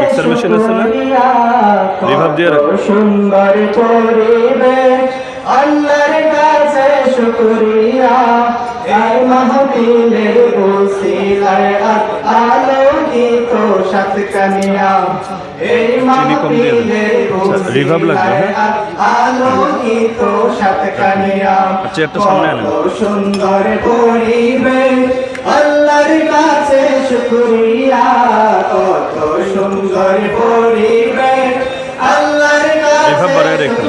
mixer machine আছে না? Reverb দিয়ে রাখো। সুন্দর পরিবেশ আল্লাহর কাছে শুকরিয়া এই মাহফিলের আলোকিত এই। মাহফিলের আচ্ছা, লাগবে, হ্যাঁ? আলোকিত আচ্ছা, একটা সামনে আনেন। সুন্দর পরিবেশ এভাবে বাড়ায় রেখো।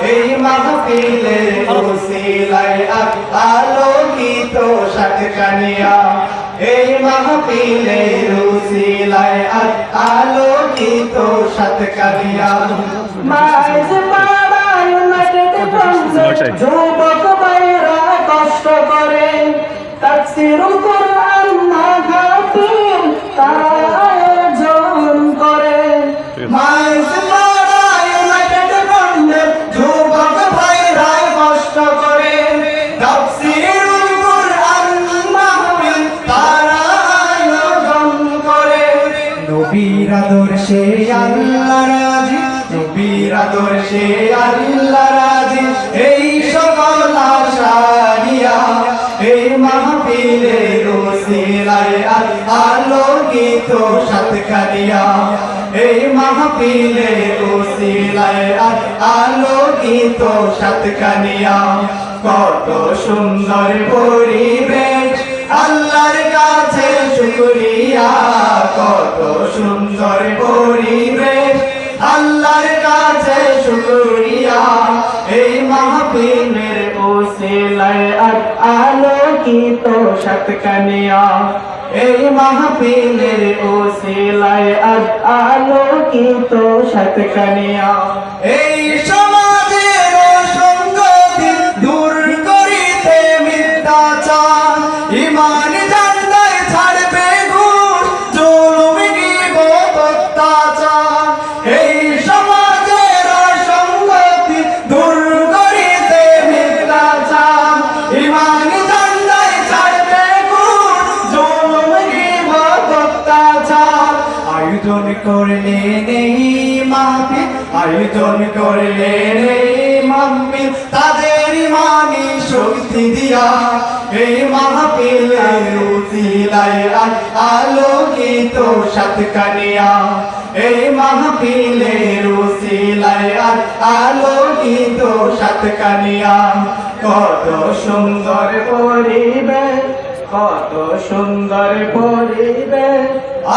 এই মাহফিলে উসিলায় আ- আলোকিত সাতকানিয়া। এই মাহফিলে উসিলায় আলোকিত সাতকানিয়া। মাইজ পাড়া ইউনাইটেড যুবক ভাইরা কষ্ট করে। তাফসীরুল কোরআন মাহফিল তারা আয়োজন করে। মাইজ আদর্শে আল্লাহ রাজি, নবীর আদর্শে আল্লাহ রাজি। এই সকল আশা নিয়া, এই মাহফিলে রসিলায় আলোকিত সাতকানিয়া এই মাহফিলে রসিলায় আলোকিত সাতকানিয়া কত সুন্দর পরিবেশ কাছে শুকরিয়া কত সুন্দর পরিবেশ। আল্লাহর কাছে শুকরিয়া, এই মাহফিলের ওসিলায় আলোকিত সাতকানিয়া। এই মাহফিলের ওসিলায় আলোকিত সাতকানিয়া। এই করলে নেই মাহফিল, আয়োজন করলে নেই মাহফিল। তাদের ইমানি শক্তি দিয়া এই মাহফিল উতিলায় আলোকিত সাতকানিয়া। এই মাহফিলের উসিলায় আলোকিত সাতকানিয়া। কত সুন্দর পরিবেশ কত সুন্দর পরিবেশ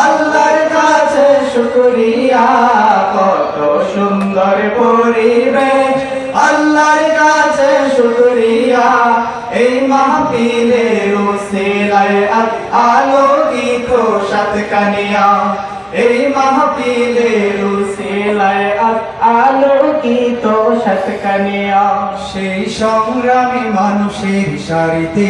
আল্লাহর কাছে শুকরিয়া, কত সুন্দর পরিবেশ আল্লাহর কাছে শুকরিয়া, এই মাহফিলে রসিলায় আলোকিত সাতকানিয়া এই মাহফিলে রসিলায় আলোকিত সাতকানিয়া সেই সংগ্রামী মানুষের সারিতে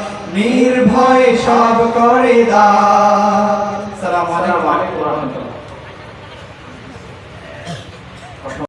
নির্ভয়ে সব করে দা